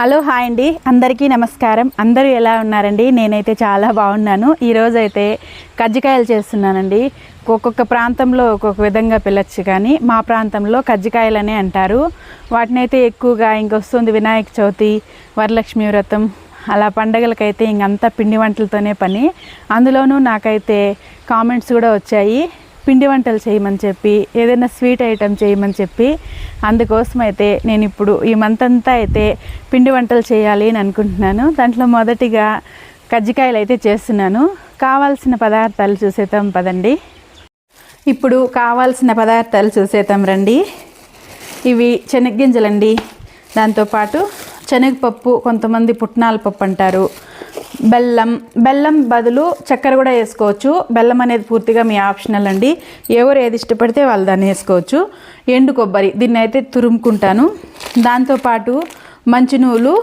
Hello hi అండి. అందరికీ నమస్కారం. అందరూ ఎలా ఉన్నారండి? నేనైతే చాలా బాగున్నాను. ఈరోజు అయితే కజ్జికాయలు చేస్తున్నానండి. ఒక్కొక్క ప్రాంతంలో ఒక్కొక్క విధంగా పిలవచ్చు కానీ మా ప్రాంతంలో కజ్జికాయలనే అంటారు. వాటినైతే ఎక్కువగా ఇంకొస్తుంది వినాయక చవితి వరలక్ష్మి వ్రతం అలా పండగలకైతే ఇంకంతా పిండి వంటలతోనే పని. అందులోనూ నాకైతే కామెంట్స్ కూడా వచ్చాయి. పిండి వంటలు చేయమని చెప్పి ఏదైనా స్వీట్ ఐటెం చేయమని చెప్పి అందుకోసం అయితే నేను ఇప్పుడు ఈ మంత్ అంతా అయితే పిండి వంటలు చేయాలి అని అనుకుంటున్నాను. దాంట్లో మొదటిగా కజ్జికాయలు అయితే చేస్తున్నాను. కావాల్సిన పదార్థాలు చూసేద్దాం పదండి. ఇప్పుడు కావాల్సిన పదార్థాలు చూసేద్దాం రండి. ఇవి శనగ్గింజలండి. దాంతోపాటు శనగపప్పు కొంతమంది పుట్నాల పప్పు అంటారు. బెల్లం బెల్లం బదులు చక్కెర కూడా వేసుకోవచ్చు. బెల్లం అనేది పూర్తిగా మీ ఆప్షనల్ అండి. ఎవరు ఏది ఇష్టపడితే వాళ్ళు దాన్ని వేసుకోవచ్చు. ఎండు కొబ్బరి దీన్ని అయితే తురుముకుంటాను. దాంతోపాటు మంచి నువ్వులు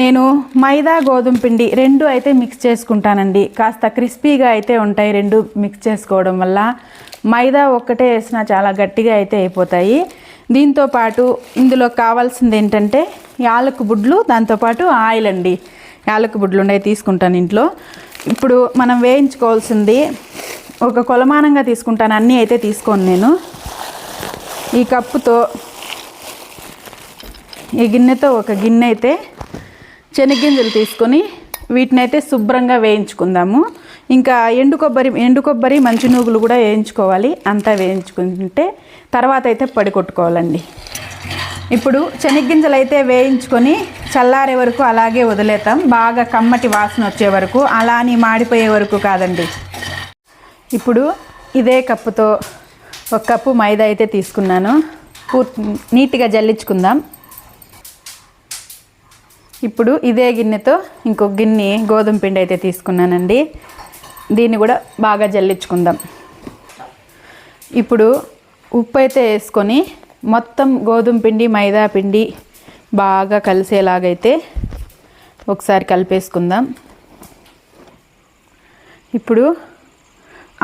నేను మైదా గోధుమ పిండి రెండు అయితే మిక్స్ చేసుకుంటానండి. కాస్త క్రిస్పీగా అయితే ఉంటాయి రెండు మిక్స్ చేసుకోవడం వల్ల. మైదా ఒక్కటే వేసినా చాలా గట్టిగా అయితే అయిపోతాయి. దీంతో పాటు ఇందులో కావాల్సింది ఏంటంటే యాలకు బుడ్లు దాంతోపాటు ఆయిల్ అండి. యాలకు బుడ్లు ఉన్నాయి తీసుకుంటాను ఇంట్లో. ఇప్పుడు మనం వేయించుకోవాల్సింది ఒక కొలమానంగా తీసుకుంటాను. అన్నీ అయితే తీసుకోను నేను. ఈ కప్పుతో ఈ గిన్నెతో ఒక గిన్నె అయితే శనగ్గింజలు తీసుకొని వీటిని అయితే శుభ్రంగా వేయించుకుందాము. ఇంకా ఎండు కొబ్బరి ఎండు కొబ్బరి మంచి నూగులు కూడా వేయించుకోవాలి. అంతా వేయించుకుంటే తర్వాత అయితే పడి కొట్టుకోవాలండి. ఇప్పుడు శనగ్గింజలు అయితే వేయించుకొని చల్లారే వరకు అలాగే వదిలేతాం బాగా కమ్మటి వాసన వచ్చే వరకు అలా అని మాడిపోయే వరకు కాదండి. ఇప్పుడు ఇదే కప్పుతో ఒక కప్పు మైదా అయితే తీసుకున్నాను. పూర్తి నీట్గా జల్లించుకుందాం. ఇప్పుడు ఇదే గిన్నెతో ఇంకొక గిన్నె గోధుమ పిండి అయితే తీసుకున్నానండి. దీన్ని కూడా బాగా జల్లించుకుందాం. ఇప్పుడు ఉప్పు అయితే వేసుకొని మొత్తం గోధుమ పిండి మైదా పిండి బాగా కలిసేలాగైతే ఒకసారి కలిపేసుకుందాం. ఇప్పుడు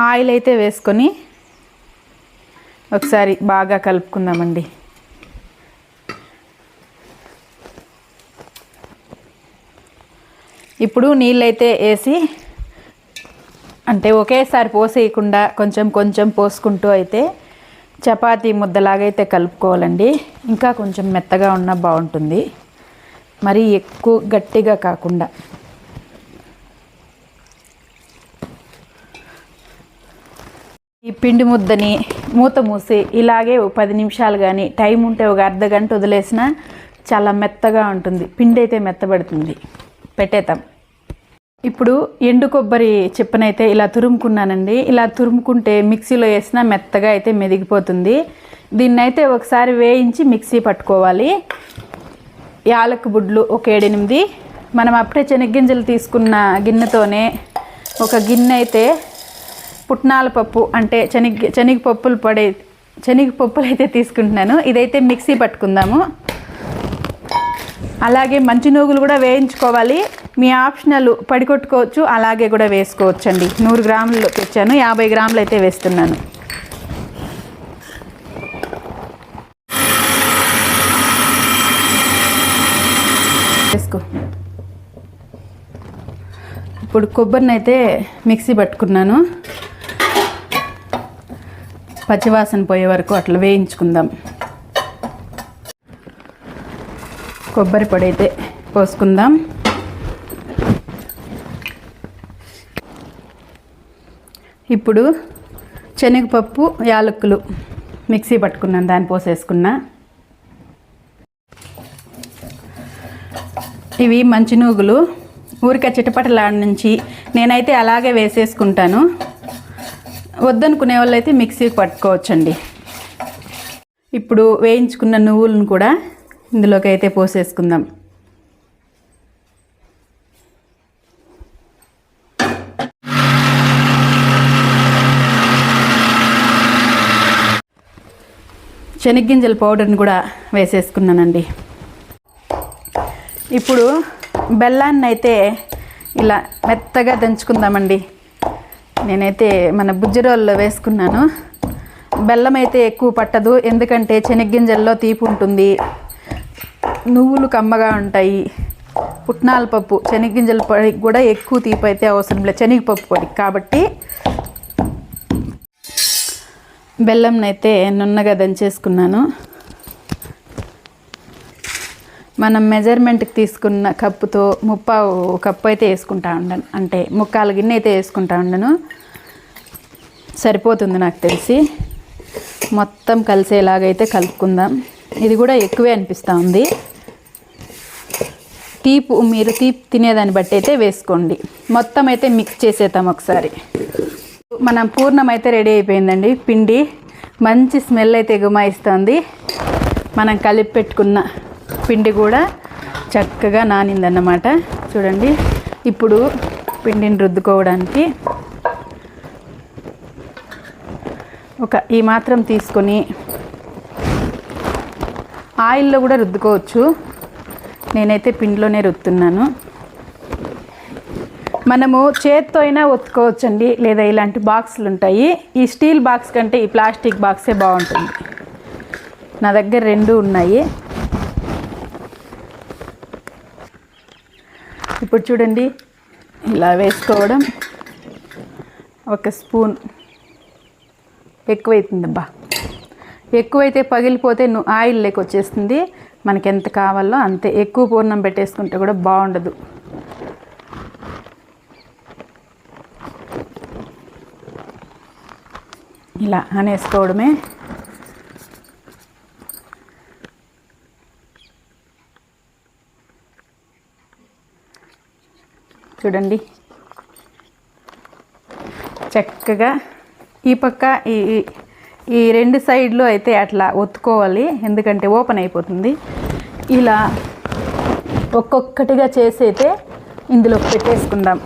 ఆయిల్ అయితే వేసుకొని ఒకసారి బాగా కలుపుకుందామండి. ఇప్పుడు నీళ్ళైతే వేసి అంటే ఒకేసారి పోసేయకుండా కొంచెం కొంచెం పోసుకుంటూ అయితే చపాతీ ముద్దలాగైతే కలుపుకోవాలండి. ఇంకా కొంచెం మెత్తగా ఉన్నా బాగుంటుంది. మరీ ఎక్కువ గట్టిగా కాకుండా. ఈ పిండి ముద్దని మూత మూసి ఇలాగే పది నిమిషాలు కానీ టైం ఉంటే ఒక అర్ధ గంట వదిలేసినా చాలా మెత్తగా ఉంటుంది. పిండి అయితే మెత్తబడుతుంది. పెట్టేద్దాం. ఇప్పుడు ఎండు కొబ్బరి చెప్పనైతే ఇలా తురుముకున్నానండి. ఇలా తురుముకుంటే మిక్సీలో వేసినా మెత్తగా అయితే మెదిగిపోతుంది. దీన్ని అయితే ఒకసారి వేయించి మిక్సీ పట్టుకోవాలి. యాలకు బుడ్లు ఒక ఏడెనిమిది. మనం అప్పుడే శనగ్గింజలు తీసుకున్న గిన్నెతోనే ఒక గిన్నె అయితే పుట్నాల పప్పు అంటే శనగ శనగపప్పులు పడే శనగపప్పులు అయితే తీసుకుంటున్నాను. ఇదైతే మిక్సీ పట్టుకుందాము. అలాగే మంచి నూగులు కూడా వేయించుకోవాలి. మీ ఆప్షనల్ పడికొట్టుకోవచ్చు అలాగే కూడా వేసుకోవచ్చు అండి నూరు గ్రాములు తెచ్చాను యాభై గ్రాములు అయితే వేస్తున్నాను. వేసుకో. ఇప్పుడు కొబ్బరిని అయితే మిక్సీ పట్టుకున్నాను. పచ్చివాసన పోయే వరకు అట్లా వేయించుకుందాం. కొబ్బరి పొడి అయితే పోసుకుందాం. ఇప్పుడు శనగపప్పు యాలక్కులు మిక్సీ పట్టుకున్నాను దాన్ని పోసేసుకున్నా. ఇవి మంచి నూగులు ఊరికే చిటపటలాడి నుంచి నేనైతే అలాగే వేసేసుకుంటాను. వద్దనుకునే వాళ్ళు అయితే మిక్సీకి పట్టుకోవచ్చండి. ఇప్పుడు వేయించుకున్న నువ్వులను కూడా ఇందులోకి అయితే పోసేసుకుందాం. శనగ్గింజల పౌడర్ని కూడా వేసేసుకున్నానండి. ఇప్పుడు బెల్లాన్ని అయితే ఇలా మెత్తగా దంచుకుందామండి. నేనైతే మన బుజ్జిరోల్లో వేసుకున్నాను. బెల్లం అయితే ఎక్కువ పట్టదు ఎందుకంటే శనగ్గింజల్లో తీపి ఉంటుంది. నువ్వులు కమ్మగా ఉంటాయి. పుట్నాల పప్పు శనగింజల పొడికి కూడా ఎక్కువ తీపి అయితే అవసరం లేదు. శనగపప్పు పొడి. కాబట్టి బెల్లంనైతే నున్నగా దంచేసుకున్నాను. మనం మెజర్మెంట్కి తీసుకున్న కప్పుతో ముప్పావు కప్పు అయితే వేసుకుంటా ఉండను అంటే ముక్కాలు గిన్నె అయితే వేసుకుంటా ఉండను. సరిపోతుంది నాకు తెలిసి. మొత్తం కలిసేలాగైతే కలుపుకుందాం. ఇది కూడా ఎక్కువే అనిపిస్తూ ఉంది. తీపు మీరు తీపి తినేదాన్ని బట్టి అయితే వేసుకోండి. మొత్తం అయితే మిక్స్ చేసేద్దాం ఒకసారి. మనం పూర్ణం అయితే రెడీ అయిపోయిందండి. పిండి మంచి స్మెల్ అయితే గుమాయిస్తుంది మనం కలిపి పెట్టుకున్న పిండి కూడా చక్కగా నానిందన్నమాట. చూడండి ఇప్పుడు పిండిని రుద్దుకోవడానికి ఒక ఈ మాత్రం తీసుకొని ఆయిల్లో కూడా రుద్దుకోవచ్చు. నేనైతే పిండిలోనే రుద్దుతున్నాను మనము చేత్తో అయినా ఒత్తుకోవచ్చండి. లేదా ఇలాంటి బాక్సులు ఉంటాయి. ఈ స్టీల్ బాక్స్ కంటే ఈ ప్లాస్టిక్ బాక్సే బాగుంటుంది. నా దగ్గర రెండు ఉన్నాయి. ఇప్పుడు చూడండి. ఇలా వేసుకోవడం. ఒక స్పూన్. ఎక్కువైతుందబ్బా. ఎక్కువైతే పగిలిపోతే నువ్వు ఆయిల్ లేక వచ్చేస్తుంది మనకి ఎంత కావాలో అంతే. ఎక్కువ పూర్ణం పెట్టేసుకుంటే కూడా బాగుండదు. ఇలా అనేసుకోవడమే. చూడండి. చక్కగా ఈ పక్క ఈ ఈ- రెండు సైడ్లు అయితే అట్లా ఒత్తుకోవాలి. ఎందుకంటే ఓపెన్ అయిపోతుంది. ఇలా ఒక్కొక్కటిగా చేసైతే ఇందులో పెట్టేసుకుందాం.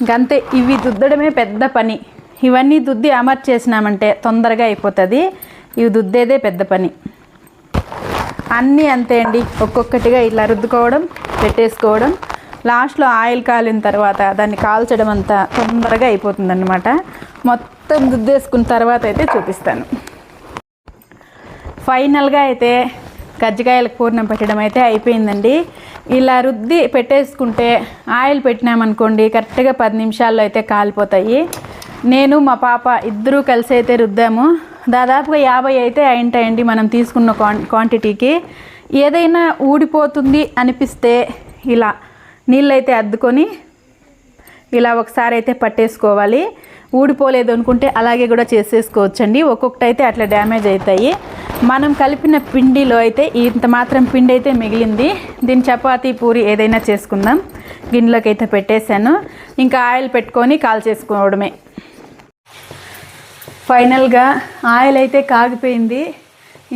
ఇంకంతే ఇవి దుద్దడమే పెద్ద పని. ఇవన్నీ దుద్ది అమర్చేసినామంటే తొందరగా అయిపోతుంది. ఇవి దుద్దేదే పెద్ద పని. అన్నీ అంతే అండి. ఒక్కొక్కటిగా ఇలా రుద్దుకోవడం పెట్టేసుకోవడం. లాస్ట్లో ఆయిల్ కాలిన తర్వాత దాన్ని కాల్చడం అంతా తొందరగా అయిపోతుందన్నమాట. మొత్తం దుద్దేసుకున్న తర్వాత అయితే చూపిస్తాను. ఫైనల్గా అయితే కజ్జికాయలకు పూర్ణం పెట్టడం అయితే అయిపోయిందండి. ఇలా రుద్ది పెట్టేసుకుంటే ఆయిల్ పెట్టినామనుకోండి కరెక్ట్గా పది నిమిషాల్లో అయితే కాలిపోతాయి. నేను మా పాప ఇద్దరూ కలిసి అయితే రుద్దాము. దాదాపుగా యాభై అయితే అయింటాయండి మనం తీసుకున్న క్వాన్ క్వాంటిటీకి ఏదైనా ఊడిపోతుంది అనిపిస్తే ఇలా నీళ్ళైతే అద్దుకొని ఇలా ఒకసారి అయితే పట్టేసుకోవాలి. ఊడిపోలేదు అనుకుంటే అలాగే కూడా చేసేసుకోవచ్చండి. ఒక్కొక్కటి అయితే అట్లా డ్యామేజ్ అవుతాయి మనం కలిపిన పిండిలో అయితే ఇంత మాత్రం పిండి అయితే మిగిలింది. దీని చపాతీ పూరి ఏదైనా చేసుకుందాం. గిన్నెలోకి అయితే పెట్టేశాను. ఇంకా ఆయిల్ పెట్టుకొని కాల్ చేసుకోవడమే ఫైనల్గా ఆయిల్ అయితే కాగిపోయింది.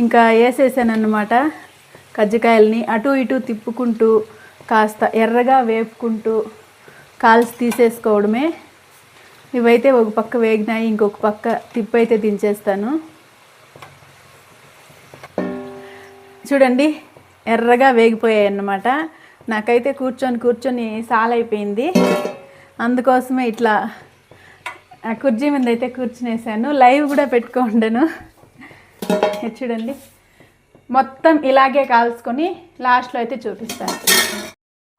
ఇంకా వేసేసాను అనమాట కజ్జికాయలని అటు ఇటు తిప్పుకుంటూ కాస్త ఎర్రగా వేపుకుంటూ కాల్చి తీసేసుకోవడమే. ఇవైతే ఒక పక్క వేగినాయి ఇంకొక పక్క తిప్పు అయితే దించేస్తాను. చూడండి ఎర్రగా వేగిపోయాయి అన్నమాట నాకైతే కూర్చొని కూర్చొని సాలైపోయింది. అందుకోసమే ఇట్లా ఆ కుర్చీ మీద అయితే కూర్చునేసాను. లైవ్ కూడా పెట్టుకోండను. చూడండి. మొత్తం ఇలాగే కాల్చుకొని లాస్ట్లో అయితే చూపిస్తాను.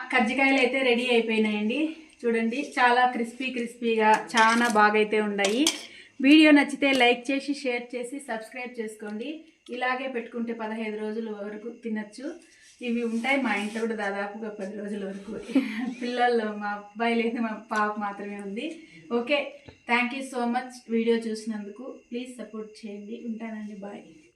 కజ్జికాయలు అయితే రెడీ అయిపోయినాయండి. చూడండి చాలా క్రిస్పీ క్రిస్పీగా చాలా బాగా అయితే ఉన్నాయి వీడియో నచ్చితే లైక్ చేసి షేర్ చేసి సబ్స్క్రైబ్ చేసుకోండి. ఇలాగే పెట్టుకుంటే పదహైదు రోజుల వరకు తినచ్చు. ఇవి ఉంటాయి మా ఇంట్లో కూడా దాదాపుగా పది రోజుల వరకు. పిల్లలు మా అబ్బాయి లేదు మా పాప మాత్రమే ఉంది. Okay thank you so much video చూసినందుకు ప్లీజ్ సపోర్ట్ చేయండి. ఉంటానండి. బాయ్